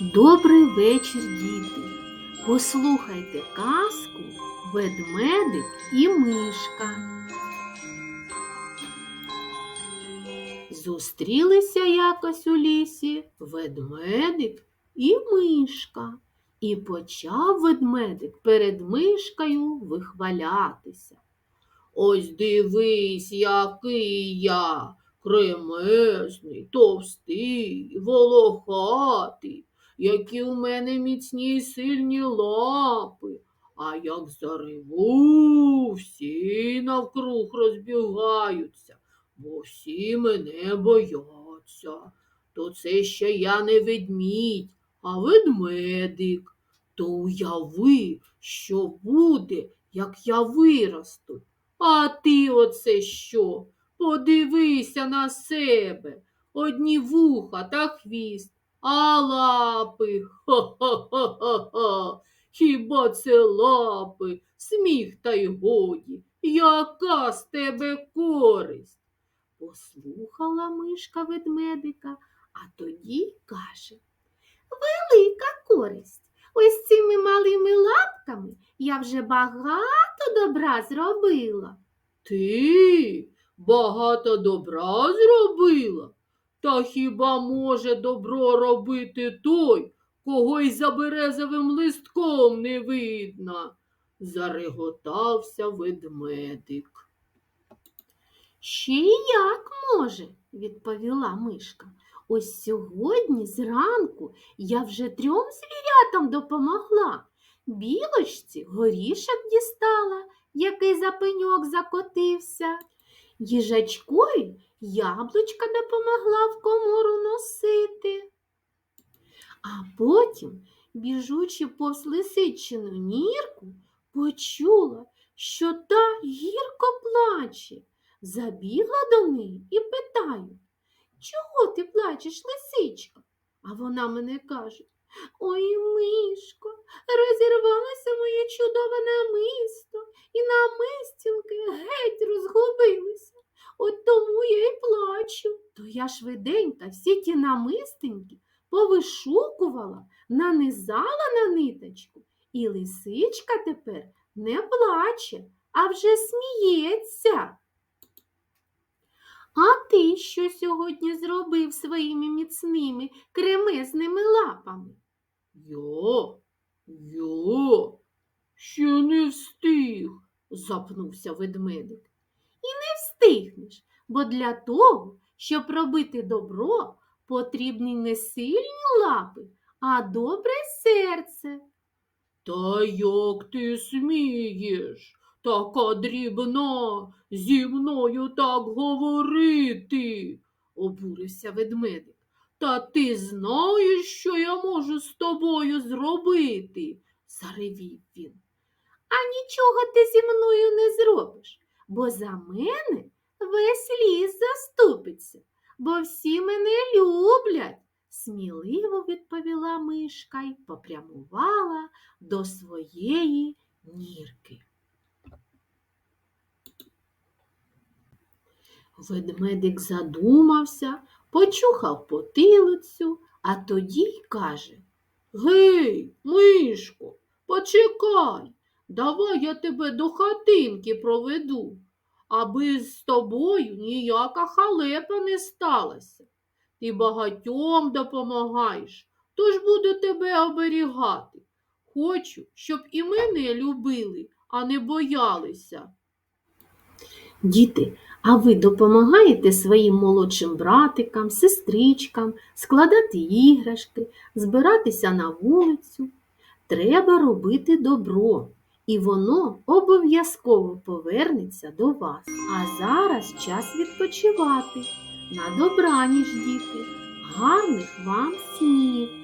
Добрий вечір, діти. Послухайте казку Ведмедик і мишка. Зустрілися якось у лісі ведмедик і мишка. І почав ведмедик перед мишкою вихвалятися. Ось дивись, який я, кремезний, товстий, волохатий, які у мене міцні й сильні лапи. А як зареву, всі навкруг розбігаються, бо всі мене бояться. То це ще я не ведмідь, а ведмедик. То уяви, що буде, як я виросту. А ти оце що? Подивися на себе. Одні вуха та хвіст, а лапи. Ха-ха-ха-ха. Хіба це лапи, сміх та й годі. Яка з тебе користь? Послухала мишка ведмедика, а тоді каже Велика користь. Ось цими малими лапками я вже багато добра зробила. Ти багато добра зробила? Та хіба може добро робити той, кого й за березовим листком не видно? зареготався ведмедик. Ще як може, відповіла мишка. Ось сьогодні зранку я вже трьом звірятам допомогла. Білочці горішок дістала, який за пеньок закотився. Їжачкові яблучка допомогла в комору носити. А потім, біжучи повз лисичину нірку, почула, що та гірко плаче. Забігла до неї і питаю, чого ти плачеш, лисичка? А вона мене каже, ой, мишко, розірвалося моє чудове намисто, і намистінки геть розгубилися. От тому я й плачу. То я швиденько всі ті намистинки повишукувала, нанизала на ниточку, і лисичка тепер не плаче, а вже сміється. А ти що сьогодні зробив своїми міцними кремезними лапами? Я, я ще не встиг, запнувся ведмедик. І не встигнеш, бо для того, щоб робити добро, потрібні не сильні лапи, а добре серце. Та як ти смієш? Така дрібна, зі мною так говорити, обурився ведмедик. Та ти знаєш, що я можу з тобою зробити, заревів він. А нічого ти зі мною не зробиш, бо за мене весь ліс заступиться, бо всі мене люблять, сміливо відповіла мишка й попрямувала до своєї нірки. Ведмедик задумався, почухав потилицю, а тоді й каже Гей, мишко, почекай, давай я тебе до хатинки проведу, аби з тобою ніяка халепа не сталася. Ти багатьом допомагаєш, тож буду тебе оберігати. Хочу, щоб і мене любили, а не боялися. Діти, а ви допомагаєте своїм молодшим братикам, сестричкам складати іграшки, збиратися на вулицю? Треба робити добро, і воно обов'язково повернеться до вас. А зараз час відпочивати. На добраніч, діти, гарних вам снів!